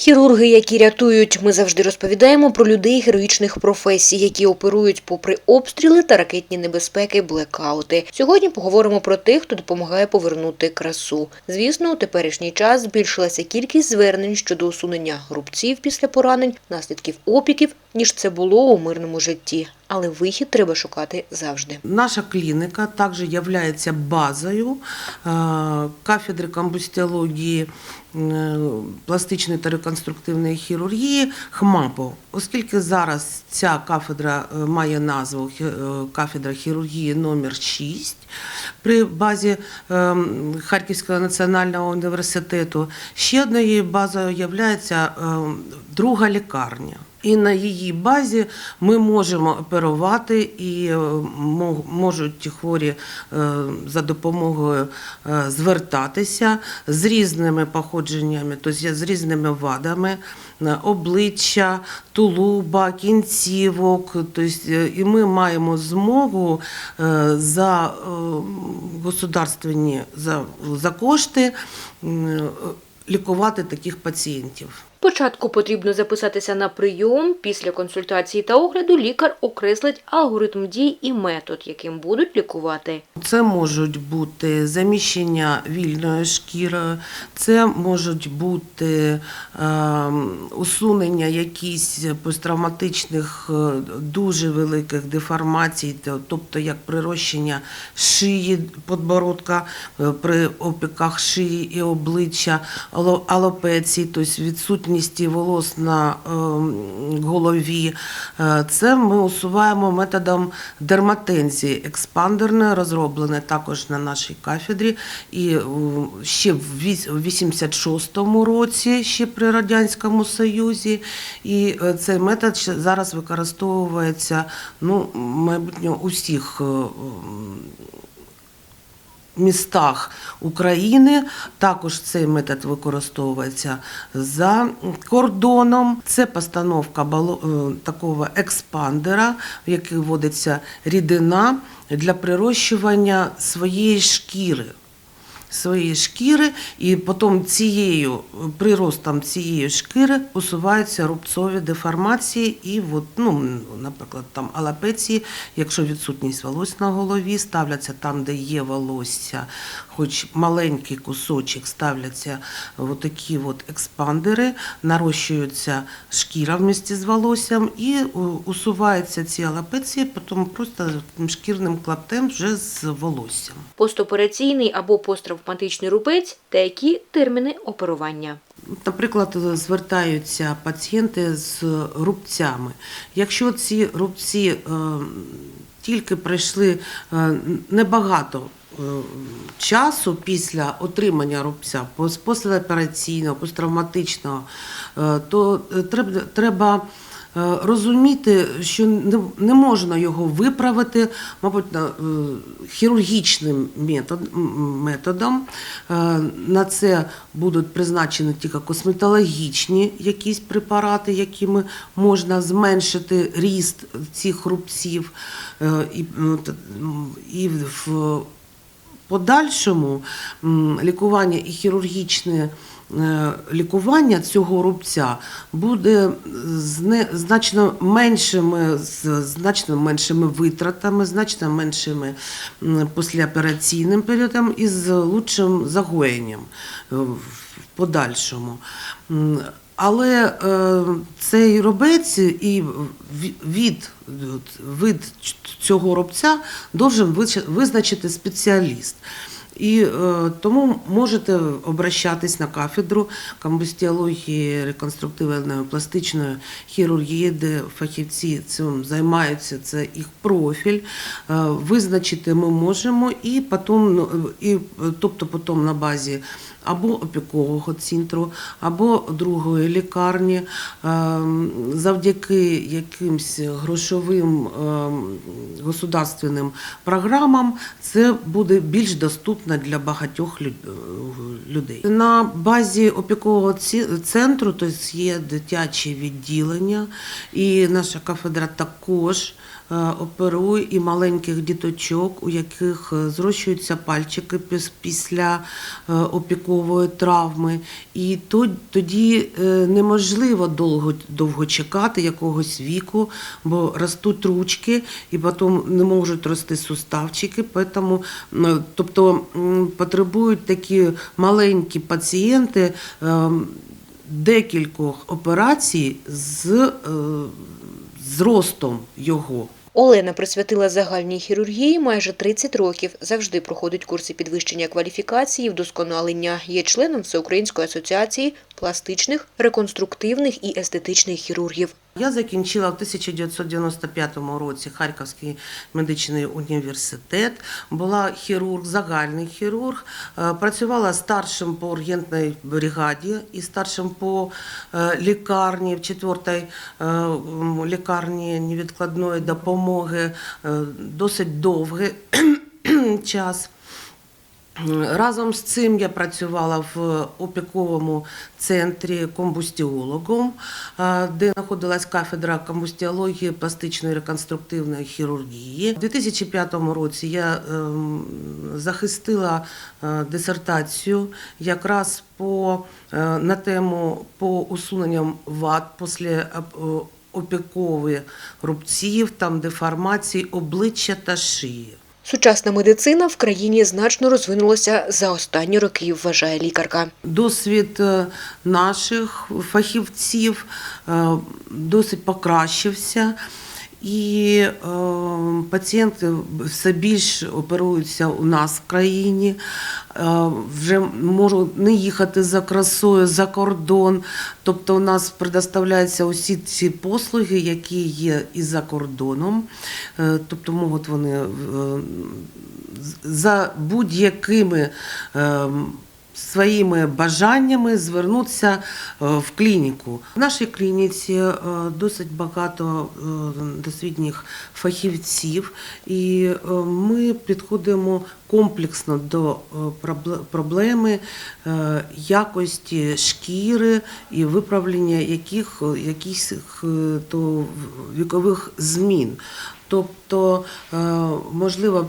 Хірурги, які рятують, ми завжди розповідаємо про людей героїчних професій, які оперують попри обстріли та ракетні небезпеки, блекаути. Сьогодні поговоримо про тих, хто допомагає повернути красу. Звісно, у теперішній час збільшилася кількість звернень щодо усунення рубців після поранень, наслідків опіків, ніж це було у мирному житті. Але вихід треба шукати завжди. Наша клініка також є базою е, кафедри комбустіології, е, пластичної та реконструктивної хірургії ХМАПО. Оскільки зараз ця кафедра е, має назву кафедра хірургії номер 6 при базі Харківського національного університету, ще однією базою є друга лікарня. І на її базі ми можемо оперувати і е, мо- можуть хворі е, за допомогою е, звертатися з різними походженнями, тобто з різними вадами обличчя, тулуба, кінцівок. Тобто, і ми маємо змогу за государственні за, за кошти лікувати таких пацієнтів. Спочатку потрібно записатися на прийом. Після консультації та огляду лікар окреслить алгоритм дій і метод, яким будуть лікувати. Це можуть бути заміщення вільною шкірою, це можуть бути е, усунення якісь посттравматичних е, дуже великих деформацій, тобто як прирощення шиї подбородка е, при опіках шиї і обличчя, алопеції, тобто відсутність волос на е, голові. Е, Це ми усуваємо методом дерматензії експандерної, розроблене також на нашій кафедрі. І е, ще в віс- 86-му році, ще при Радянському Союзі. І цей метод зараз використовується ну, майбутньо у всіх. м, містах України. Також цей метод використовується за кордоном. Це постановка е, такого експандера, в який вводиться рідина для прирощування своєї шкіри. Своєї шкіри, і потім цією приростом цієї шкіри усуваються рубцові деформації, і от, ну, наприклад, там алапеції, якщо відсутність волосся на голові, ставляться там, де є волосся, хоч маленький кусочок, ставляться такі от експандери, нарощується шкіра вместе з волоссям і усуваються ці алапеції, потім просто шкірним клаптем вже з волоссям. Постопераційний або посттравматичний рубець та які терміни оперування. Наприклад, звертаються пацієнти з рубцями. Якщо ці рубці е, тільки пройшли е, небагато е, часу після отримання рубця, післяопераційного, посттравматичного, то треба, розуміти, що не, можна його виправити, мабуть, е, хірургічним методом. Е, На це будуть призначені тільки косметологічні якісь препарати, якими можна зменшити ріст цих рубців. Е, І, в подальшому лікування і хірургічне е, лікування цього рубця буде значно меншими, значно меншими витратами, значно меншими післяопераційним періодом і з лучшим загоєнням е, в подальшому. Але е, цей робець і ві- від, від цього робця должен визначити спеціаліст. І е, тому можете обращатись на кафедру комбустіології, реконструктивної пластичної хірургії, де фахівці цим займаються, це їх профіль. Е, визначити ми можемо, і потім, ну, і, тобто потім на базі або опікового центру, або другої лікарні, е, завдяки якимсь грошовим е, государственним програмам, це буде більш доступно для багатьох е, людей. На базі опікового центру тобто є дитячі відділення, і наша кафедра також оперую і маленьких діточок, у яких е, зрощуються пальчики після е, опікової травми. І то- тоді е, неможливо довго, довго чекати якогось віку, бо ростуть ручки і потім не можуть рости суставчики. Поэтому, м, тобто потребують такі маленькі пацієнти е, декількох операцій з е, зростом його. Олена присвятила загальній хірургії майже 30 років. Завжди проходить курси підвищення кваліфікації, вдосконалення. Є членом Всеукраїнської асоціації пластичних, реконструктивних і естетичних хірургів. Я закінчила в 1995 році Харківський медичний університет. Була хірург, загальний хірург. Е, Працювала старшим по ургентній бригаді і старшим по е, лікарні в 4 лікарні невідкладної допомоги е, досить довгий час. Разом з цим я працювала в опіковому центрі комбустіологом, е, де знаходилась кафедра комбустіології пластичної реконструктивної хірургії. У 2005 році я ем, захистила е, дисертацію якраз по, е, на тему по усуненням вад після опікових рубців, там деформацій обличчя та шиї. Сучасна медицина в країні значно розвинулася за останні роки, вважає лікарка. Досвід е, наших фахівців е, досить покращився. І е, пацієнти все більше оперуються у нас в країні, е, вже можуть не їхати за красою за кордон. Тобто у нас предоставляються усі ці послуги, які є і за кордоном. Е, тобто можуть вони е, за будь-якими е, своїми бажаннями звернутися е, в клініку. В нашій клініці е, досить багато е, досвідніх фахівців, і ми підходимо комплексно до е, проблеми е, якості шкіри і виправлення яких, е, то вікових змін. Тобто, можливо,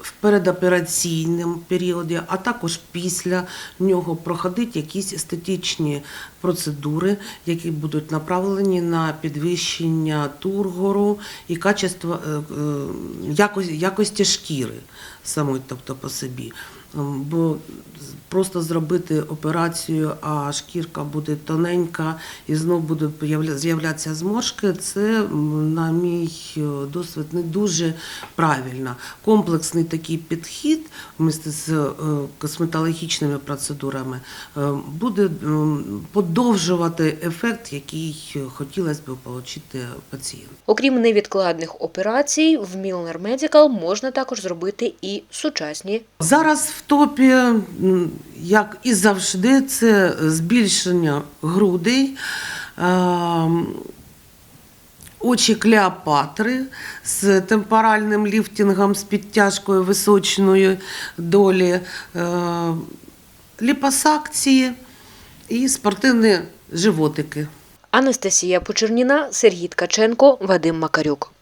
в передопераційному періоді, а також після нього проходить якісь естетичні процедури, які будуть направлені на підвищення тургору і качества якості шкіри самої, тобто по собі. Бо просто зробити операцію, а шкірка буде тоненька і знов будуть появля- з'являтися зморшки, це, на мій е, досвід, не дуже правильно. Комплексний такий підхід вместе з е, косметологічними процедурами е, буде подовжувати ефект, який хотілося б отримати пацієнт. Окрім невідкладних операцій, в Milner Medical можна також зробити і сучасні Зараз в топі, як і завжди, це збільшення грудей. ем, Очі Клеопатри з темпоральним ліфтингом, з підтяжкою височної долі, е, ліпосакції і спортивні животики. Анастасія Почерніна, Сергій Ткаченко, Вадим Макарюк.